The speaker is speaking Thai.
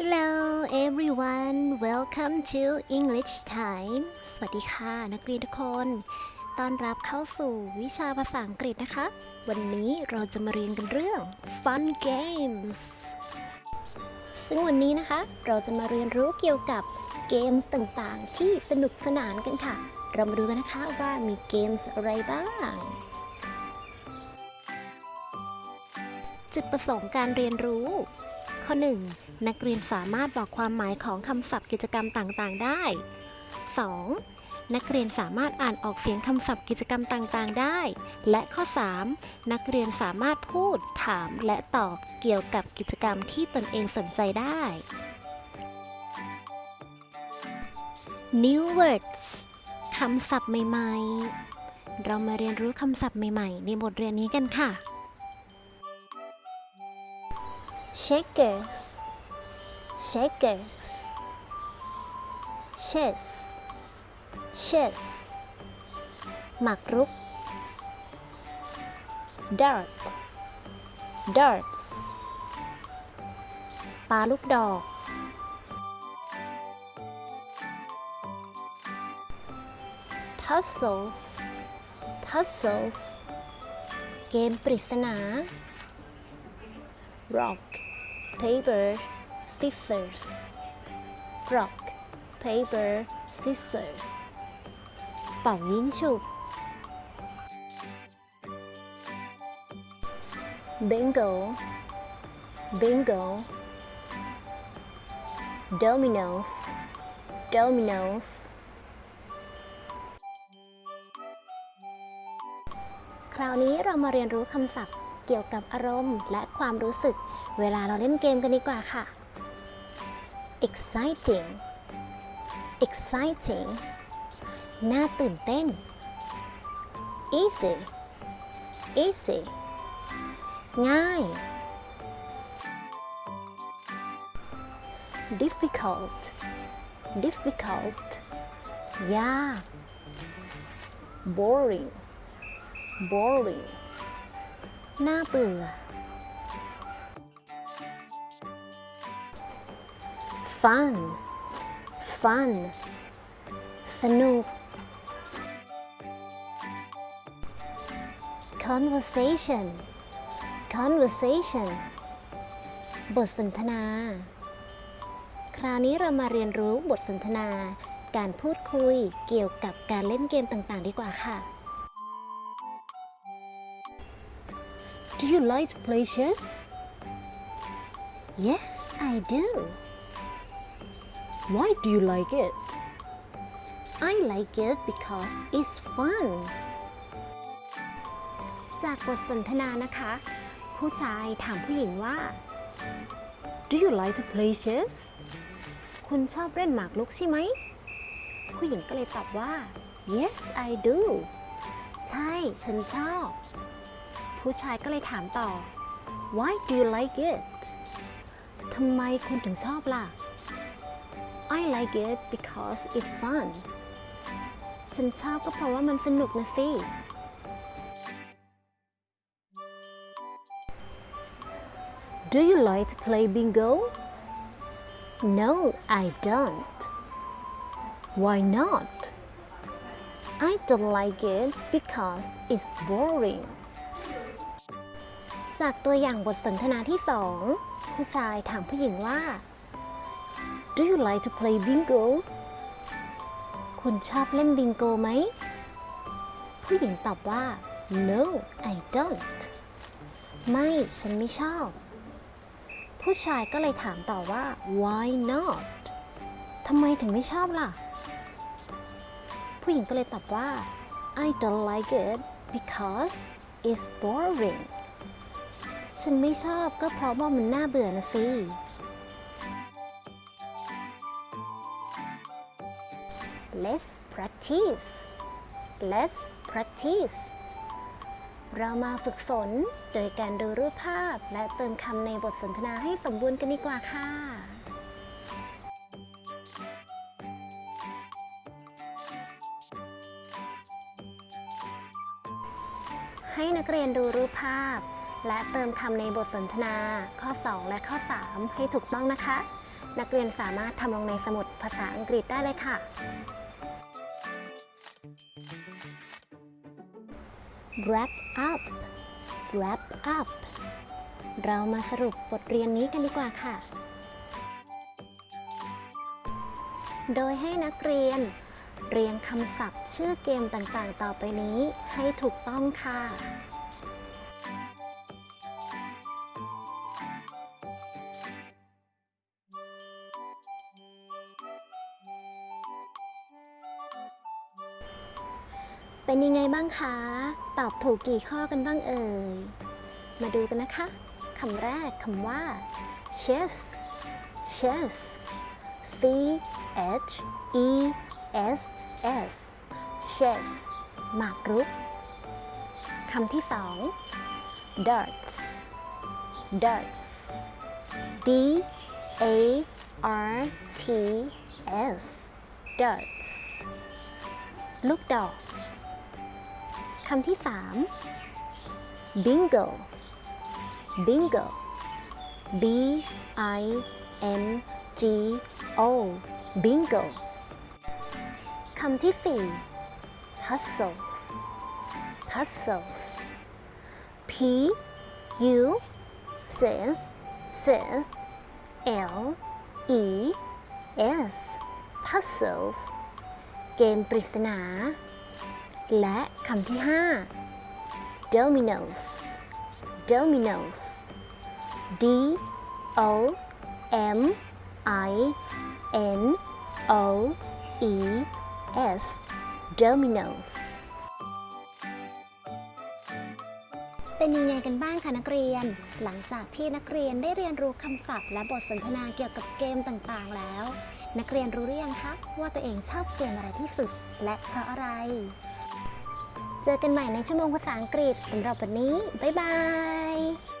Hello everyone welcome to English Time สวัสดีค่ะ นักเรียนทุกคน ต้อนรับเข้าสู่วิชาภาษาอังกฤษนะคะ วันนี้เราจะมาเรียนกันเรื่อง Fun Games ซึ่งวันนี้นะคะ เราจะมาเรียนรู้เกี่ยวกับเกมส์ต่างๆ ที่สนุกสนานกันค่ะ เรามาดูกันนะคะว่ามีเกมส์อะไรบ้างจุดประสงค์การเรียนรู้ ข้อ 1. นักเรียนสามารถบอกความหมายของคำศัพท์กิจกรรมต่างๆ ได้ 2. นักเรียนสามารถอ่านออกเสียงคำศัพท์กิจกรรมต่างๆ ได้ และข้อ 3. นักเรียนสามารถพูด ถาม และตอบเกี่ยวกับกิจกรรมที่ตนเองสนใจได้ New words คำศัพท์ใหม่ ๆ เรามาเรียนรู้คำศัพท์ใหม่ ๆ ในบทเรียนนี้กันค่ะ shakers shakers chess chess หมากรุก darts darts ปลาลูกดอก puzzles puzzles เกมปริศนา rock paper scissors rock paper scissors เป่ายิงฉุบ bingo bingo dominoes dominoes คราวนี้เรามาเรียนรู้คำศัพท์ เกี่ยวกับอารมณ์และความรู้สึก เวลาเราเล่นเกมกันดีกว่าค่ะ exciting exciting น่าตื่นเต้น easy easy ง่าย difficult difficult ยาก boring boring น่าเบื่อ fun fun สนุก conversation conversation บทสนทนา คราวนี้เรามาเรียนรู้บทสนทนา การพูดคุยเกี่ยวกับการเล่นเกมต่างๆ ดีกว่าค่ะ Do you like to play chess? Yes, I do. Why do you like it? I like it because it's fun. จากบทสนทนานะคะ ผู้ชายถามผู้หญิงว่า Do you like to play chess? คุณชอบเล่นหมากรุกใช่ไหม ผู้หญิงก็เลยตอบว่า Yes, I do. ใช่ ฉันชอบ ผู้ชายก็เลยถามต่อ Why do you like it ทำไมคุณถึงชอบล่ะ I like it because it's fun ฉันชอบก็เพราะว่ามันสนุกนะสิ Do you like to play bingo? No, I don't. Why not? I don't like it because it's boring. จากตัวอย่างบทสนทนาที่สองผู้ชายถามผู้หญิงว่า Do you like to play bingo คุณชอบเล่นบิงโกไหม ผู้หญิงตอบว่า No I don't ไม่ฉันไม่ชอบ ผู้ชายก็เลยถามต่อว่า Why not ทำไมถึงไม่ชอบล่ะ ผู้หญิงก็เลยตอบว่า I don't like it because it's boring ฉันไม่ชอบก็เพราะว่ามันน่าเบื่อนะสิ Let's practice Let's practice เรามาฝึกฝนโดยการดูรูปภาพและเติมคำในบทสนทนาให้สมบูรณ์กันดีกว่าค่ะ ให้นักเรียนดูรูปภาพ และเติมคำในบทสนทนาข้อ 2 และข้อ 3 ให้ถูกต้องนะคะ นักเรียนสามารถทำลงในสมุดภาษาอังกฤษได้เลยค่ะ wrap up wrap up เรามาสรุปบทเรียนนี้กันดีกว่าค่ะ โดยให้นักเรียนเรียงคำศัพท์ชื่อเกมต่างๆ ต่อไปนี้ให้ถูกต้องค่ะ เป็นยังไงบ้างคะ ตอบถูกกี่ข้อกันบ้างเอ่ย มาดูกันนะคะคำแรกคำว่า chess chess C H E S S chess หมากรุกคำที่สอง darts darts D A R T S darts ลูกดอก คำที่สาม bingo bingo B I N G O bingo คำที่สี่ puzzles puzzles P U S S L E S puzzles เกมปริศนา และคำที่ 5 dominoes dominoes D O M I N O E S dominoes เป็นยังไงกันบ้างคะนักเรียน หลังจากที่นักเรียนได้เรียนรู้คำศัพท์ และบทสนทนาเกี่ยวกับเกมต่างๆแล้ว นักเรียนรู้หรือยังคะว่าตัวเองชอบเกมอะไรที่สุดและเพราะอะไร เจอกันใหม่ในชั่วโมงภาษาอังกฤษสำหรับวันนี้ บ๊ายบาย